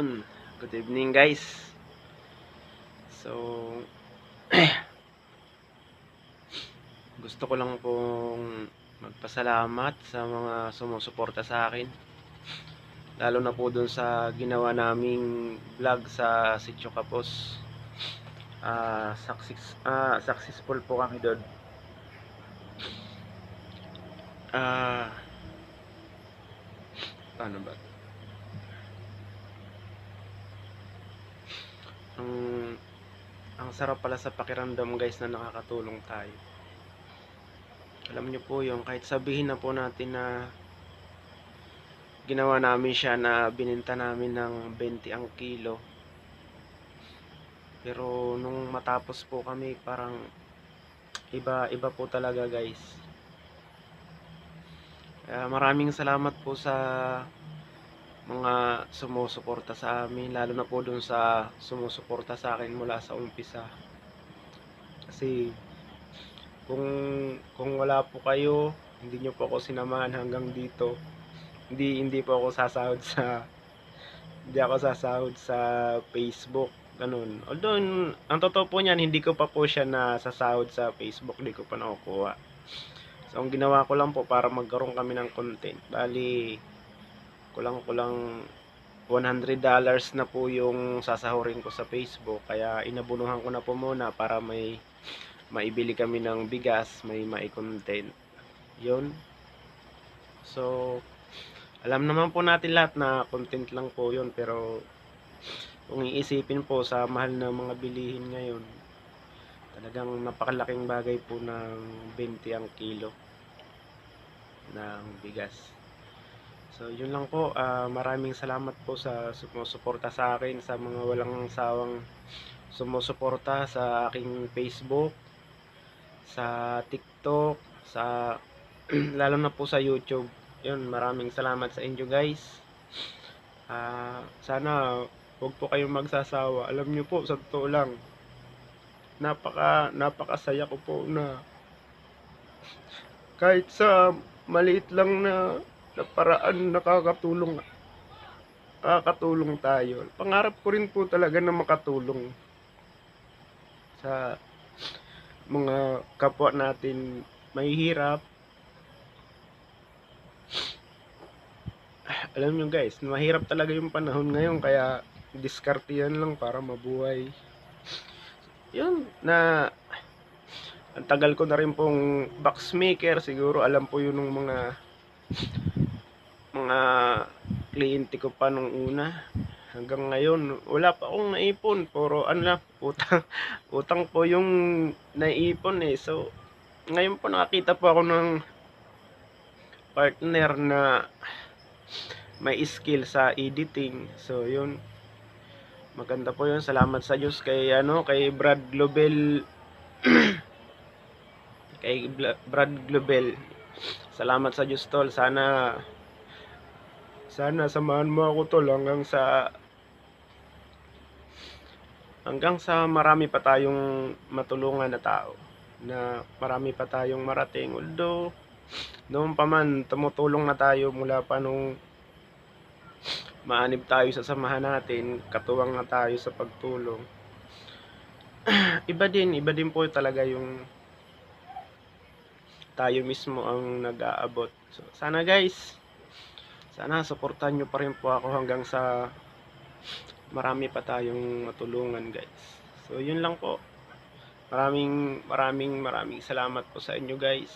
hapon. Good evening guys. So, gusto ko lang pong magpasalamat sa mga sumusuporta sa akin. Lalo na po dun sa ginawa naming vlog sa Sitio Kapos. Ah, success, ah, successful po kami doon. Ah, paano ba? Ang sarap pala sa pakiramdam guys na nakakatulong tayo. Alam niyo po yung kahit sabihin na po natin na ginawa namin siya na bininta namin ng 20 ang kilo. Pero nung matapos po kami parang iba iba po talaga guys. Kaya maraming salamat po sa mga sumusuporta sa amin lalo na po dun sa sumusuporta sa akin mula sa umpisa. Kasi kung kung wala po kayo hindi nyo po ako sinamahan hanggang dito. Hindi hindi po ako sasahod sa hindi ako sasahod sa Facebook ganun. Although ang totoo po niyan hindi ko pa po siya na sasahod sa Facebook hindi ko pa nakukuha. So ang ginawa ko lang po para magkaroon kami ng content. Bali kulang-kulang 100 dollars na po yung sasahurin ko sa Facebook. Kaya inabunuhan ko na po muna para may maibili kami ng bigas may mai-content yun. So alam naman po natin lahat na content lang po yun pero kung iisipin po sa mahal na mga bilihin ngayon talagang napakalaking bagay po ng 20 ang kilo ng bigas So, yun lang po. Ah, maraming salamat po sa sumusuporta sa akin, sa mga walang sawang sumusuporta sa aking Facebook, sa TikTok, sa lalo na po sa YouTube. Yun, maraming salamat sa inyo guys. Ah, sana huwag po kayong magsasawa. Alam niyo po, sa totoo lang, napaka napakasaya ko po na kahit sa maliit lang na na paraan nakakatulong nakakatulong tayo. Pangarap ko rin po talaga na makatulong sa mga kapwa natin mahihirap. Alam nyo guys, mahirap talaga yung panahon ngayon kaya diskarte yan lang para mabuhay. Yun, na ang tagal ko na rin pong boxmaker, siguro alam po yun ng mga mga kliyente ko pa nung una. Hanggang ngayon wala pa akong naipon. Puro ano lang utang utang po yung naipon eh. So ngayon po nakakita po ako ng partner na may skill sa editing. So yun. Maganda po yun. Salamat sa Diyos kay ano kay Brad Globel. Kay Brad Globel salamat sa Diyos tol. Sana sana samahan mo ako tol hanggang sa hanggang sa marami pa tayong matulungan na tao na marami pa tayong marating. Although noon pa man tumutulong na tayo mula pa nung maanib tayo sa samahan natin katuwang na tayo sa pagtulong. Iba din iba din po talaga yung tayo mismo ang nag-aabot so sana guys sana suportahan nyo pa rin po ako hanggang sa marami pa tayong matulungan guys. So yun lang po. Maraming maraming maraming salamat po sa inyo guys.